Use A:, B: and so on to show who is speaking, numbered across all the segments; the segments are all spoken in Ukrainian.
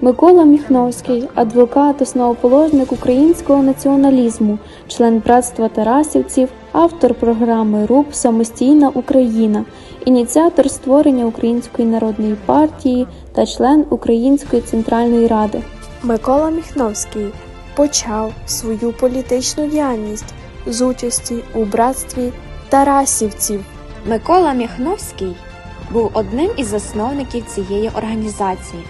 A: Микола Міхновський, адвокат, основоположник українського націоналізму, член братства Тарасівців, автор програми РУП Самостійна Україна, ініціатор створення Української народної партії та член Української центральної ради.
B: Микола Міхновський почав свою політичну діяльність з участі у братстві Тарасівців.
C: Микола Міхновський був одним із засновників цієї організації,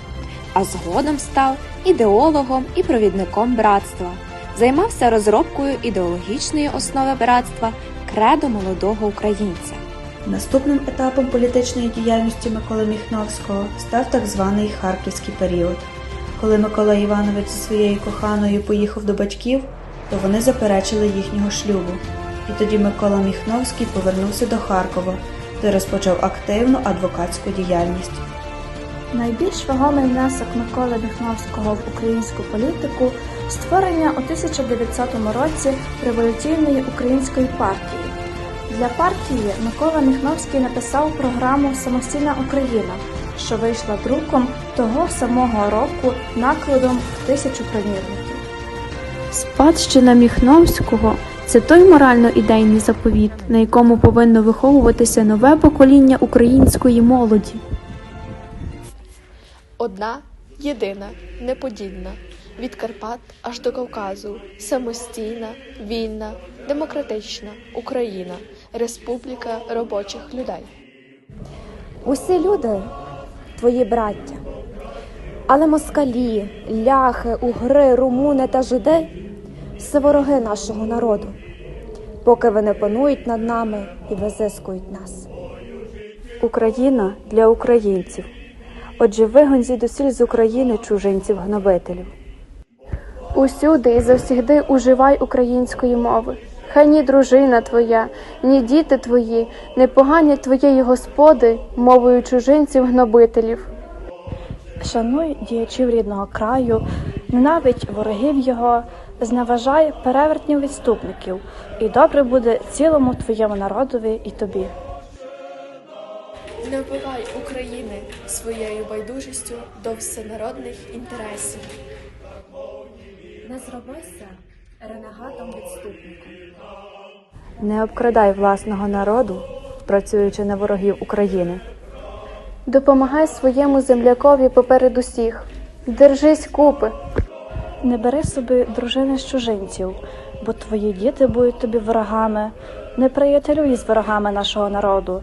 C: а згодом став ідеологом і провідником братства. Займався розробкою ідеологічної основи братства кредо молодого українця.
D: Наступним етапом політичної діяльності Миколи Міхновського став так званий Харківський період. Коли Микола Іванович зі своєю коханою поїхав до батьків, то вони заперечили їхнього шлюбу. І тоді Микола Міхновський повернувся до Харкова, де розпочав активну адвокатську діяльність.
E: Найбільш вагомий внесок Миколи Міхновського в українську політику створення у 1900 році революційної української партії. Для партії Микола Міхновський написав програму Самостійна Україна, що вийшла друком того самого року накладом в тисячу примірників.
A: Спадщина Міхновського це той морально-ідейний заповіт, на якому повинно виховуватися нове покоління української молоді.
B: Одна, єдина, неподільна, від Карпат аж до Кавказу, самостійна, вільна, демократична Україна, Республіка робочих людей.
F: Усі люди твої браття, але москалі, ляхи, угри, румуни та жиди це вороги нашого народу, поки вони панують над нами і визискують нас.
A: Україна для українців. Отже, вигонь звідусіль з України чужинців гнобителів. Усюди і завсігди уживай української мови. Хай ні дружина твоя, ні діти твої, не поганять твоєї господи мовою чужинців гнобителів.
E: Шануй діячів рідного краю, ненавидь ворогів його, зневажай перевертнів відступників, і добре буде цілому твоєму народові і тобі.
B: Не вбивай України своєю байдужістю до всенародних інтересів.
F: Не зробися ренегатом відступником.
G: Не обкрадай власного народу, працюючи на ворогів України.
A: Допомагай своєму землякові поперед усіх. Держись купи.
E: Не бери собі дружини з чужинців, бо твої діти будуть тобі ворогами. Не приятелюй з ворогами нашого народу,